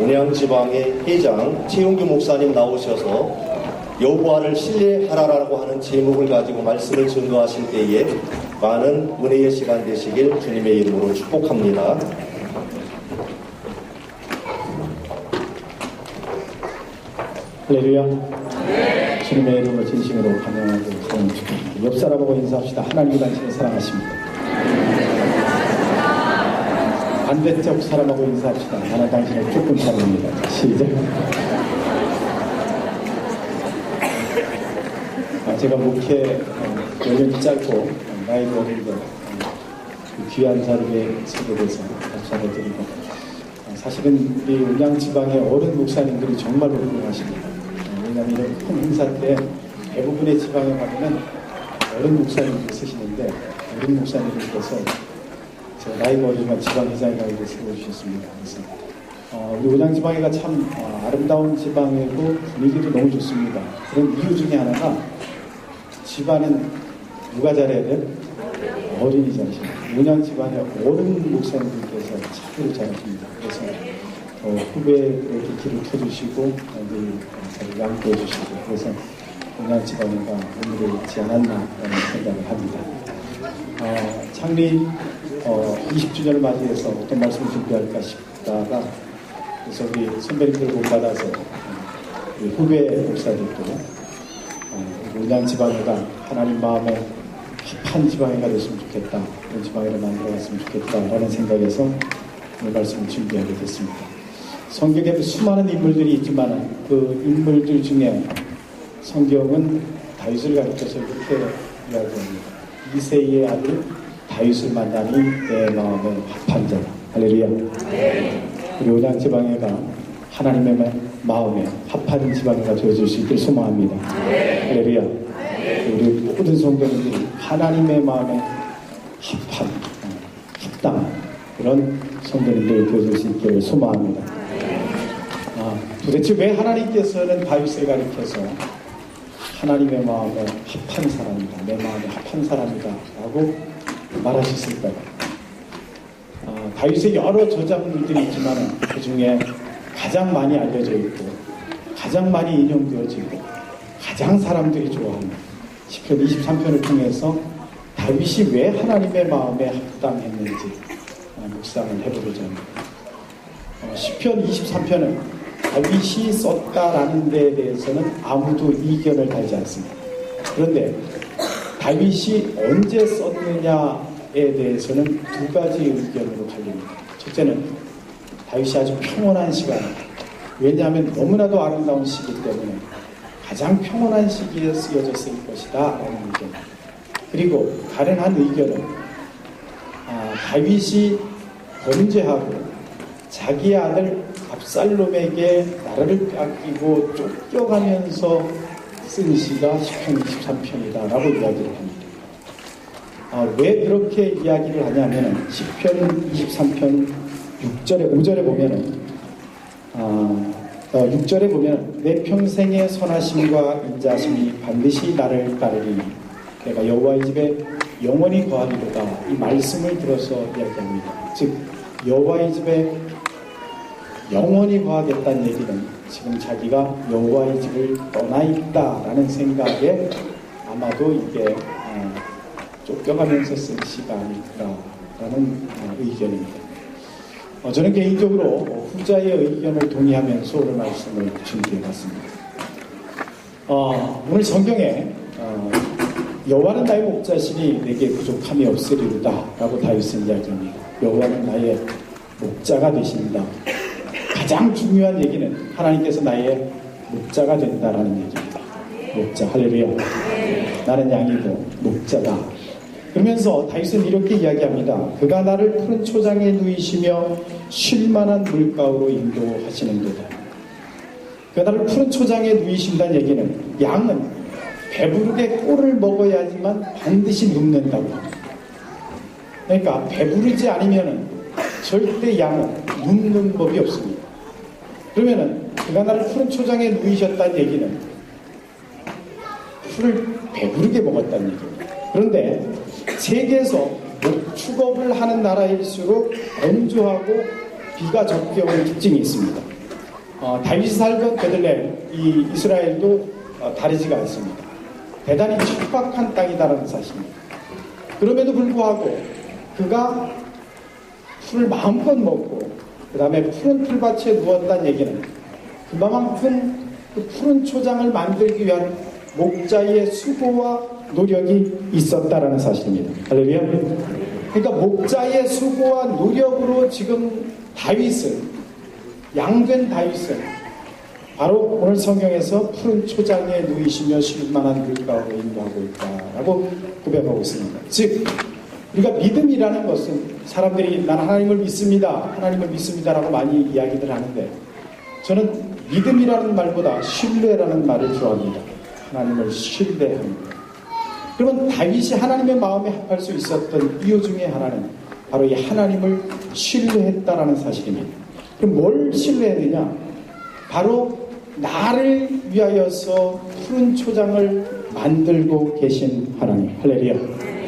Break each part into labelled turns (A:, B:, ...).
A: 운양지방의 회장 최용규 목사님 나오셔서 여호와를 신뢰하라라고 하는 제목을 가지고 말씀을 증거하실 때에 많은 은혜의 시간 되시길 주님의 이름으로 축복합니다.
B: 할렐루야. 주님의 이름으로 진심으로 환영하고 사랑을 축복합니다. 옆 사람하고 인사합시다. 하나님이 당신을 사랑하십니다. 반대쪽 사람하고 인사합시다. 하나님 당신을 조금 사랑합니다. 시작. 아, 제가 목회 어, 연령이 짧고 어, 나이가 어린데 어, 그 귀한 자리에 서게 돼서 감사를 드리고 어, 사실은 우리 운양 지방의 어른 목사님들이 정말로 훌륭하십니다. 어, 왜냐하면 이런 큰 행사 때 대부분의 지방에 가면은 어른 목사님들이 쓰시는데 어른 목사님들께서 나이가 어리지만 지방회장이라고 세워주셨습니다. 그래서 어, 우리 운양지방회가 참 어, 아름다운 지방이고 분위기도 너무 좋습니다. 그런 이유 중에 하나가 집안은 누가 잘해야 돼? 어린이 잘하십니다. 운양지방의 어른 목사님들께서 참으로 잘하십니다. 그래서 어, 후배들에게 길을 켜주시고 저를 양보해 주시고 그래서 운양지방회가 오늘을 있지 않았나 라는 생각을 합니다. 어, 창립 어, 20주년을 맞이해서 어떤 말씀을 준비할까 싶다가 그래서 우리 선배님들 본받아서 어, 우리 후배 목사들도 어, 운양 지방회가 하나님 마음에 합한 지방회가 됐으면 좋겠다 그런 지방회를 만들어갔으면 좋겠다라는 생각에서 오늘 말씀을 준비하게 됐습니다. 성경에 수많은 인물들이 있지만 그 인물들 중에 성경은 다윗을 가리켜서 이렇게 이야기합니다. 이세의 아들 다윗을 만나니 내 마음에 합한 자라. 할렐루야. 우리 오장 지방회가 하나님의 마음에 합한 지방회가 되어질 수 있길 소망합니다. 할렐루야. 우리 모든 성도님들이 하나님의 마음에 합한, 어, 합당 그런 성도님들이 되어질 수 있기를 소망합니다. 아, 도대체 왜 하나님께서는 다윗을 가리켜서 하나님의 마음에 합한 사람이다. 내 마음에 합한 사람이다. 라고 말하셨을까요? 아, 다윗의 여러 저작물들이 있지만 그 중에 가장 많이 알려져 있고 가장 많이 인용되어지고 가장 사람들이 좋아하는 시편 23편을 통해서 다윗이 왜 하나님의 마음에 합당했는지 아, 묵상을 해보고자 합니다. 어, 시편 23편은 다윗이 썼다라는 데에 대해서는 아무도 이견을 달지 않습니다. 그런데 다윗이 언제 썼느냐에 대해서는 두 가지 의견으로 갈립니다. 첫째는 다윗이 아주 평온한 시간, 왜냐하면 너무나도 아름다운 시기 때문에 가장 평온한 시기에 쓰여졌을 것이다 라는 의견. 그리고 다른 한 의견은 아, 다윗이 범죄하고 자기 아들 압살롬에게 나라를 뺏기고 쫓겨가면서 쓴 시가 10편 23편이다 라고 이야기를 합니다. 아, 왜 그렇게 이야기를 하냐면 10편 23편 6절에 5절에 보면은 아, 6절에 보면 내 평생의 선하심과 인자심이 반드시 나를 따르리니 내가 여호와의 집에 영원히 거하리로다 이 말씀을 들어서 이야기합니다. 즉 여호와의 집에 영원히 거하겠다는 얘기는 지금 자기가 여호와의 집을 떠나 있다라는 생각에 아마도 이게 어, 쫓겨가면서 쓴 시가 아닐까라는 어, 의견입니다. 어, 저는 개인적으로 후자의 의견을 동의하면서 오늘 말씀을 준비해봤습니다. 어, 오늘 성경에 어, 여호와는 나의 목자시니 내게 부족함이 없으리로다라고 다윗은 이야기합니다. 여호와는 나의 목자가 되신다. 가장 중요한 얘기는 하나님께서 나의 목자가 된다라는 얘기입니다. 목자 할렐루야. 나는 양이고 목자다. 그러면서 다윗은 이렇게 이야기합니다. 그가 나를 푸른 초장에 누이시며 쉴만한 물가로 인도하시는도다. 그가 나를 푸른 초장에 누이신다는 얘기는 양은 배부르게 꼴을 먹어야지만 반드시 눕는다고. 그러니까 배부르지 않으면 절대 양은 눕는 법이 없습니다. 그러면은 그가 나를 푸른 초장에 누이셨다는 얘기는 풀을 배부르게 먹었다는 얘기입니다. 그런데 세계에서 목축업을 하는 나라일수록 건조하고 비가 적게 오는 특징이 있습니다. 어, 다윗이 살던 베들레헴 이 이스라엘도 어, 다르지가 않습니다. 대단히 척박한 땅이다라는 사실입니다. 그럼에도 불구하고 그가 풀을 마음껏 먹고 그 다음에 푸른 풀밭에 누웠다는 얘기는 그만큼 그 푸른 초장을 만들기 위한 목자의 수고와 노력이 있었다라는 사실입니다. 할렐루야. 그러니까 목자의 수고와 노력으로 지금 다윗은 양된 다윗은 바로 오늘 성경에서 푸른 초장에 누이시며 쉴만한 물가로 인도하고 있다라고 고백하고 있습니다. 즉 우리가 믿음이라는 것은 사람들이 난 하나님을 믿습니다. 하나님을 믿습니다라고 많이 이야기들 하는데 저는 믿음이라는 말보다 신뢰라는 말을 좋아합니다. 하나님을 신뢰합니다. 그러면 다윗이 하나님의 마음에 합할 수 있었던 이유 중에 하나는 바로 이 하나님을 신뢰했다라는 사실입니다. 그럼 뭘 신뢰했느냐? 바로 나를 위하여서 푸른 초장을 만들고 계신 하나님. 할렐루야.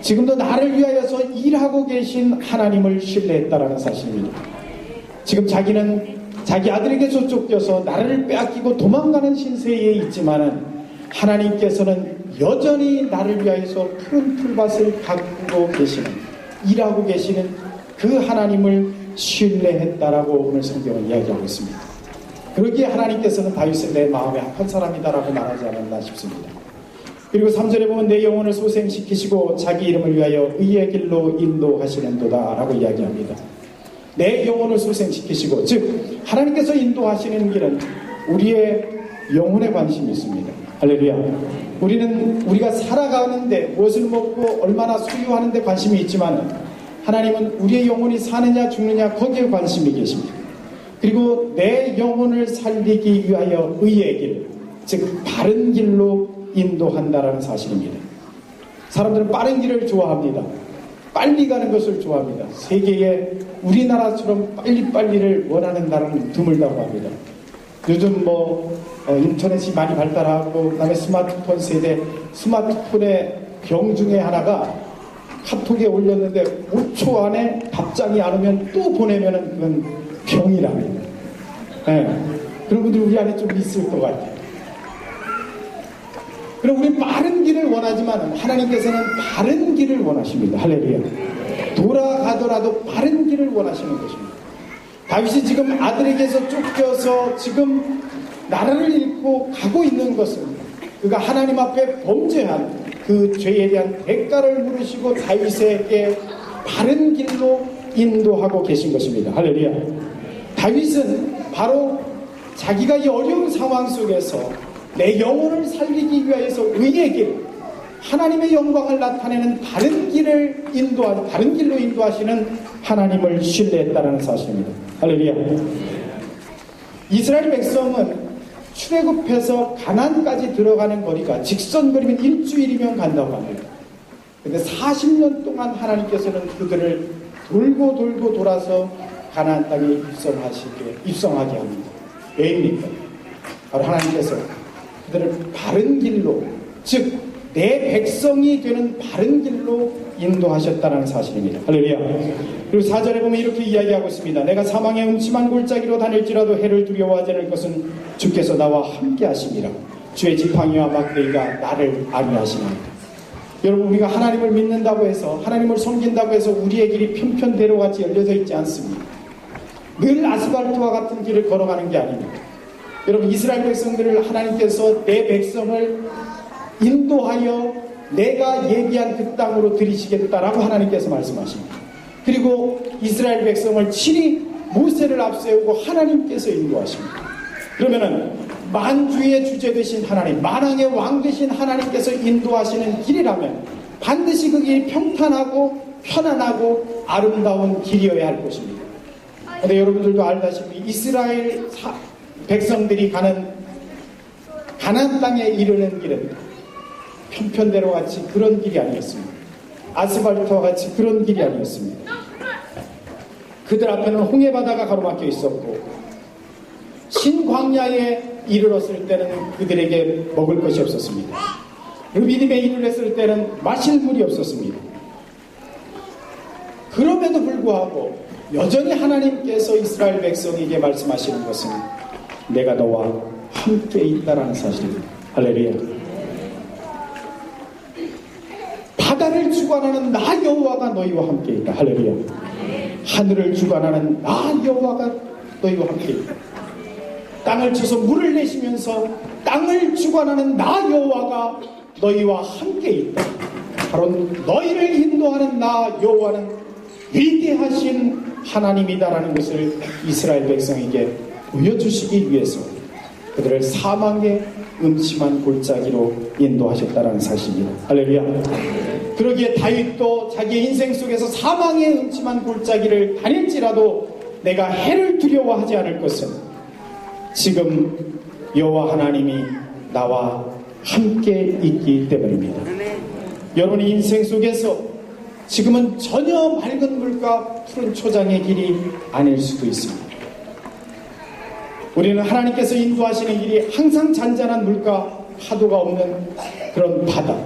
B: 지금도 나를 위하여서 일하고 계신 하나님을 신뢰했다라는 사실입니다. 지금 자기는 자기 아들에게서 쫓겨서 나를 빼앗기고 도망가는 신세에 있지만은 하나님께서는 여전히 나를 위하여서 푸른 풀밭을 가꾸고 계시는 일하고 계시는 그 하나님을 신뢰했다라고 오늘 성경은 이야기하고 있습니다. 그러기에 하나님께서는 다윗을 내 마음에 합한 사람이다라고 말하지 않았나 싶습니다. 그리고 3절에 보면 내 영혼을 소생시키시고 자기 이름을 위하여 의의 길로 인도하시는도다 라고 이야기합니다. 내 영혼을 소생시키시고 즉 하나님께서 인도하시는 길은 우리의 영혼에 관심이 있습니다. 할렐루야. 우리는 우리가 살아가는데 무엇을 먹고 얼마나 소유하는데 관심이 있지만 하나님은 우리의 영혼이 사느냐 죽느냐 거기에 관심이 계십니다. 그리고 내 영혼을 살리기 위하여 의의 길, 즉 바른 길로 인도한다라는 사실입니다. 사람들은 빠른 길을 좋아합니다. 빨리 가는 것을 좋아합니다. 세계에 우리나라처럼 빨리빨리를 원하는 나라는 드물다고 합니다. 요즘 뭐 어, 인터넷이 많이 발달하고 그다음에 스마트폰 세대 스마트폰의 병 중에 하나가 카톡에 올렸는데 5초 안에 답장이 안 오면 또 보내면은 그건 병이랍니다. 예. 그런 분들 우리 안에 좀 있을 것 같아요. 그럼 우리 빠른 길을 원하지만 하나님께서는 바른 길을 원하십니다. 할렐루야. 돌아가더라도 바른 길을 원하시는 것입니다. 다윗이 지금 아들에게서 쫓겨서 지금 나라를 잃고 가고 있는 것은 그가 하나님 앞에 범죄한 그 죄에 대한 대가를 물으시고 다윗에게 바른 길로 인도하고 계신 것입니다. 할렐루야. 다윗은 바로 자기가 이 어려운 상황 속에서 내 영혼을 살리기 위해서 의의 길, 하나님의 영광을 나타내는 바른 길을 인도하, 바른 길로 인도하시는 하나님을 신뢰했다는 사실입니다. 할렐루야. 이스라엘 백성은 출애굽해서 가난까지 들어가는 거리가 직선거리면 일주일이면 간다고 합니다. 근데 40년 동안 하나님께서는 그들을 돌고 돌고 돌아서 가나안 땅에 입성하시게 입성하게 합니다. 왜입니까? 바로 하나님께서 그들을 바른 길로 즉 내 백성이 되는 바른 길로 인도하셨다는 사실입니다. 할렐루야. 그리고 사절에 보면 이렇게 이야기하고 있습니다. 내가 사망의 음침한 골짜기로 다닐지라도 해를 두려워하지 않을 것은 주께서 나와 함께 하심이라. 주의 지팡이와 막대기가 나를 안위하시나이다. 여러분 우리가 하나님을 믿는다고 해서 하나님을 섬긴다고 해서 우리의 길이 편편대로 같이 열려져 있지 않습니다. 늘 아스팔트와 같은 길을 걸어가는 게 아닙니다. 여러분 이스라엘 백성들을 하나님께서 내 백성을 인도하여 내가 예비한 그 땅으로 들이시겠다라고 하나님께서 말씀하십니다. 그리고 이스라엘 백성을 친히 모세를 앞세우고 하나님께서 인도하십니다. 그러면은 만주의 주제 되신 하나님, 만왕의 왕 되신 하나님께서 인도하시는 길이라면 반드시 그 길이 평탄하고 편안하고 아름다운 길이어야 할 것입니다. 근데 여러분들도 알다시피 이스라엘 사- 백성들이 가는 가나안 땅에 이르는 길은 편편대로 같이 그런 길이 아니었습니다. 아스팔트와 같이 그런 길이 아니었습니다. 그들 앞에는 홍해 바다가 가로막혀 있었고 신광야에 이르렀을 때는 그들에게 먹을 것이 없었습니다. 르비딤에 이르렀을 때는 마실 물이 없었습니다. 그럼에도 불구하고 여전히 하나님께서 이스라엘 백성에게 말씀하시는 것은 내가 너와 함께 있다라는 사실입니다. 할렐루야. 바다를 주관하는 나 여호와가 너희와 함께 있다. 할렐루야. 하늘을 주관하는 나 여호와가 너희와 함께 있다. 땅을 쳐서 물을 내시면서 땅을 주관하는 나 여호와가 너희와 함께 있다. 바로 너희를 인도하는 나 여호와는 위대하신 하나님이다라는 것을 이스라엘 백성에게 보여주시기 위해서 그들을 사망의 음침한 골짜기로 인도하셨다라는 사실입니다. 할렐루야. 그러기에 다윗도 자기의 인생 속에서 사망의 음침한 골짜기를 다닐지라도 내가 해를 두려워하지 않을 것은 지금 여호와 하나님이 나와 함께 있기 때문입니다. 여러분의 인생 속에서 지금은 전혀 맑은 물과 푸른 초장의 길이 아닐 수도 있습니다. 우리는 하나님께서 인도하시는 길이 항상 잔잔한 물과 파도가 없는 그런 바다.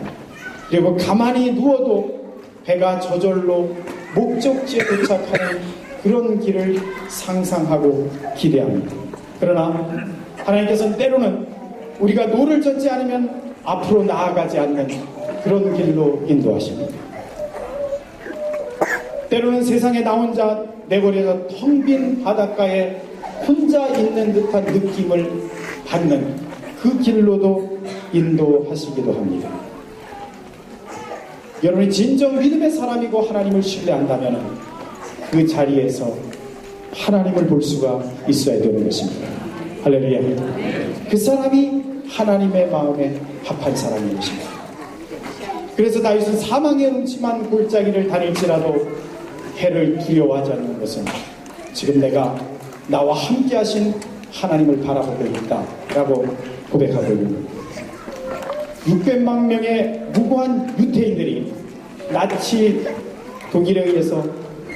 B: 그리고 가만히 누워도 배가 저절로 목적지에 도착하는 그런 길을 상상하고 기대합니다. 그러나 하나님께서는 때로는 우리가 노를 젓지 않으면 앞으로 나아가지 않는 그런 길로 인도하십니다. 때로는 세상에 나 혼자 내버려져 텅 빈 바닷가에 혼자 있는 듯한 느낌을 받는 그 길로도 인도하시기도 합니다. 여러분이 진정 믿음의 사람이고 하나님을 신뢰한다면 그 자리에서 하나님을 볼 수가 있어야 되는 것입니다. 할렐루야. 그 사람이 하나님의 마음에 합한 사람인 것입니다. 그래서 다윗은 사망의 음침한 골짜기를 다닐지라도 해를 두려워하지 않는 것은 지금 내가 나와 함께 하신 하나님을 바라보고 있다 라고 고백하고 있는 겁니다. 600만 명의 무고한 유태인들이 나치 독일에 의해서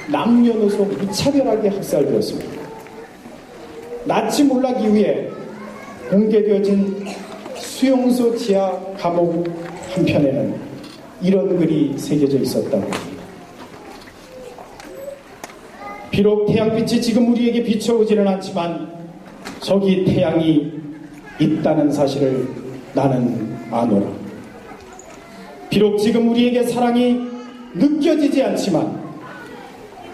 B: 남녀노소 무차별하게 학살되었습니다. 나치 몰락 이후에 공개되어진 수용소 지하 감옥 한편에는 이런 글이 새겨져 있었다고 합니다. 비록 태양빛이 지금 우리에게 비춰오지는 않지만 저기 태양이 있다는 사실을 나는 아노라. 비록 지금 우리에게 사랑이 느껴지지 않지만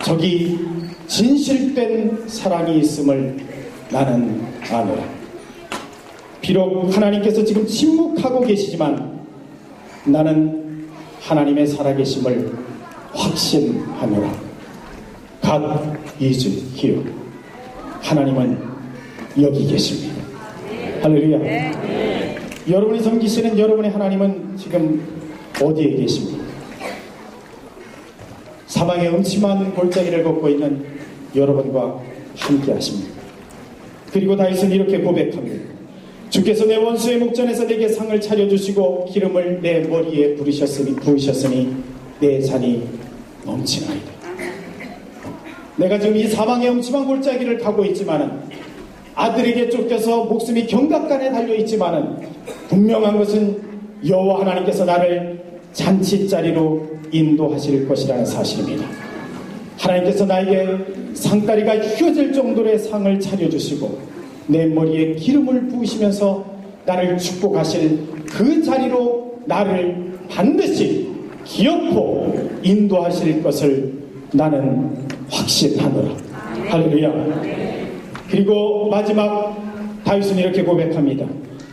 B: 저기 진실된 사랑이 있음을 나는 아노라. 비록 하나님께서 지금 침묵하고 계시지만 나는 하나님의 살아계심을 확신하노라. God is here. 하나님은 여기 계십니다. 할렐루야. 여러분이 섬기시는 여러분의 하나님은 지금 어디에 계십니까? 사방에 음침한 골짜기를 걷고 있는 여러분과 함께 하십니다. 그리고 다윗은 이렇게 고백합니다. 주께서 내 원수의 목전에서 내게 상을 차려주시고 기름을 내 머리에 부으셨으니, 부으셨으니 내 잔이 넘치나이다. 내가 지금 이 사방의 음침한 골짜기를 가고 있지만은 아들에게 쫓겨서 목숨이 경각간에 달려 있지만은 분명한 것은 여호와 하나님께서 나를 잔치 자리로 인도하실 것이라는 사실입니다. 하나님께서 나에게 상다리가 휘어질 정도의 상을 차려주시고 내 머리에 기름을 부으시면서 나를 축복하실 그 자리로 나를 반드시 기어코 인도하실 것을 나는 확신하노라. 할렐루야. 그리고 마지막 다윗은 이렇게 고백합니다.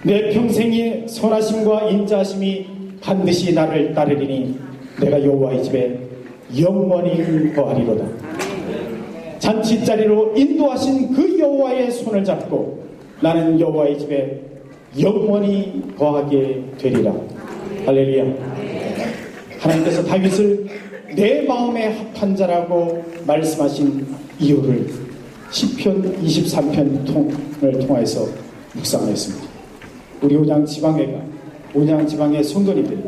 B: 내 평생의 선하심과 인자하심이 반드시 나를 따르리니 내가 여호와의 집에 영원히 거하리로다. 잔치자리로 인도하신 그 여호와의 손을 잡고 나는 여호와의 집에 영원히 거하게 되리라. 할렐루야. 하나님께서 다윗을 내 마음에 합한 자라고 말씀하신 이유를 시편 23편 통을 통해서 묵상하였습니다. 우리 오장 지방회가 오장 지방의 성도님들이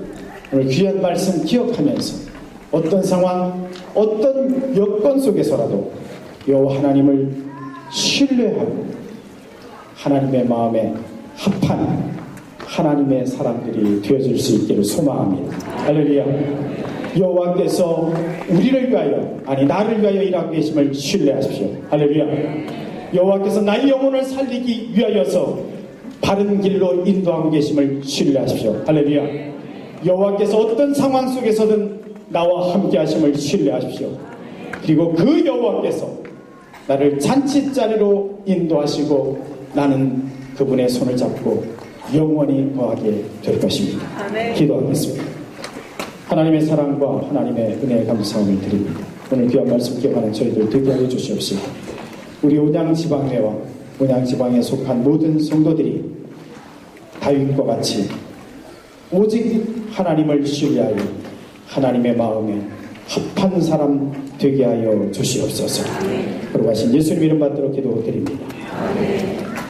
B: 오늘 귀한 말씀 기억하면서 어떤 상황, 어떤 여건 속에서라도 여호와 하나님을 신뢰하고 하나님의 마음에 합한 하나님의 사람들이 되어질 수 있기를 소망합니다. 할렐루야. 여호와께서 우리를 위하여 아니 나를 위하여 일하고 계심을 신뢰하십시오. 할렐루야. 여호와께서 나의 영혼을 살리기 위하여서 바른 길로 인도하고 계심을 신뢰하십시오. 할렐루야. 여호와께서 어떤 상황 속에서든 나와 함께 하심을 신뢰하십시오. 그리고 그 여호와께서 나를 잔치 자리로 인도하시고 나는 그분의 손을 잡고 영원히 거하게 될 것입니다. 기도하겠습니다. 하나님의 사랑과 하나님의 은혜에 감사함을 드립니다. 오늘 귀한 말씀 기억하는 저희들 되게 하여 주시옵시고 우리 온양지방회와 온양지방에 속한 모든 성도들이 다윗과 같이 오직 하나님을 신뢰하여 하나님의 마음에 합한 사람 되게 하여 주시옵소서. 그러고 하신 예수님 이름 받도록 기도드립니다.